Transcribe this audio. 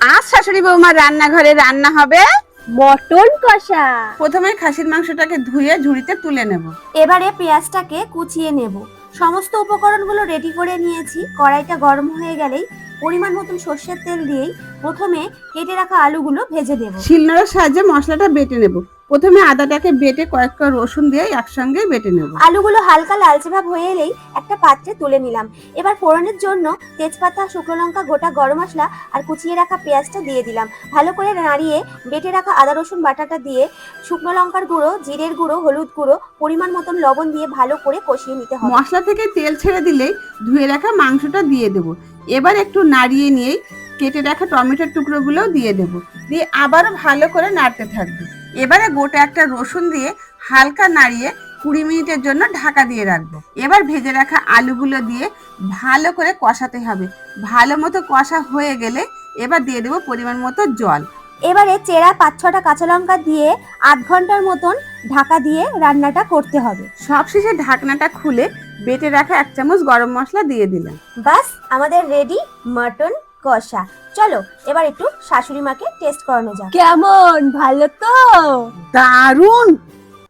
আজ শাশুড়ি বৌমার রান্নাঘরে রান্না হবে মটন কষা। প্রথমে খাসির মাংসটাকে ধুয়ে ঝুড়িতে তুলে নেব। এবারে পেঁয়াজটাকে কুচিয়ে নেব। সমস্ত উপকরণগুলো রেডি করে নিয়েছি। কড়াইটা গরম হয়ে গেলেই পরিমাণ মতন সর্ষের তেল দিয়েই প্রথমে কেটে রাখা আলুগুলো ভেজে দেব শিলনোড়ার সাহায্যে মশলাটা বেটে নেব। প্রথমে আদাটাকে বেটে কয়েকটা রসুন দিয়ে একসঙ্গে বেটে নেব। আলুগুলো হালকা লালচে ভাব হয়ে এলেই একটা পাত্রে তুলে নিলাম। এবার ফোড়নের জন্য তেজপাতা শুকনো লঙ্কা গোটা গরম মশলা আর কুচিয়ে রাখা পেঁয়াজটা দিয়ে দিলাম। ভালো করে নাড়িয়ে বেটে রাখা আদা রসুন বাটাটা দিয়ে শুকনো লঙ্কার গুঁড়ো জিরের গুঁড়ো হলুদ গুঁড়ো পরিমাণ মতন লবণ দিয়ে ভালো করে কষিয়ে নিতে হবে। মশলা থেকে তেল ছেড়ে দিলেই ধুয়ে রাখা মাংসটা দিয়ে দেব। এবার একটু নাড়িয়ে নিয়েই কেটে রাখা টমেটোর টুকরোগুলো দিয়ে দেব। দিয়ে আবারও ভালো করে নাড়তে থাকবে। এবারে গোটা একটা রসুন দিয়ে হালকা নাড়িয়ে কুড়ি মিনিটের জন্য ঢাকা দিয়ে রাখব। এবার ভেজে রাখা আলুগুলো দিয়ে ভালো করে কষাতে হবে। ভালো মতো কষা হয়ে গেলে এবার দিয়ে দেবো পরিমাণ মতো জল। এবারে চেরা পাঁচ ছটা কাঁচা লঙ্কা দিয়ে আধ ঘণ্টার মতন ঢাকা দিয়ে রান্নাটা করতে হবে। সবশেষে ঢাকনাটা খুলে বেটে রাখা এক চামচ গরম মশলা দিয়ে দিলাম। বাস আমাদের রেডি মাটন কষা। চলো এবার একটু শাশুড়ি মাকে টেস্ট করানো যাক। কেমন? ভালো তো? দারুণ!